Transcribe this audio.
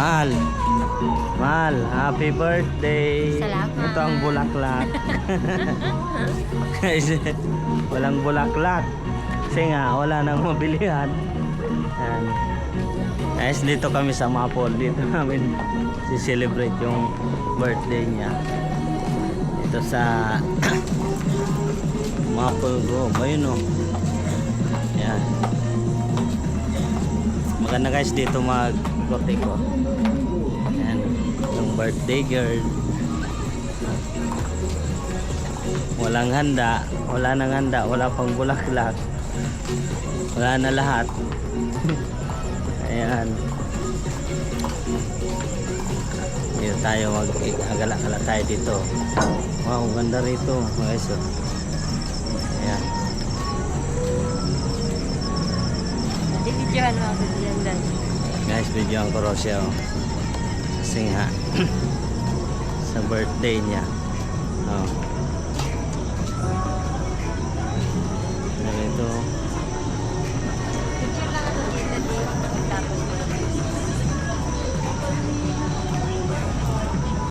Mahal. Mahal, happy birthday. Salamat. Ito ang bulaklak. Walang bulaklak. Kasi nga, wala nang mabilihan. Yan. Guys, dito kami sa Mapol. Dito namin si-celebrate yung birthday niya. Dito sa Mapol Grove. Ayun o. Yan. Maganda guys dito mag-ikot-ikot. Yan. Yung birthday girl. Walang handa. Wala nang handa. Wala pang bulaklak. Wala na lahat. Ayan. Dito tayo mag-agala-gala tayo dito. Wow, ganda rito. Guys. Ayan. Ako dyan guys. Guys, video ang ko siya. Oh. Kasi nga, sa birthday niya.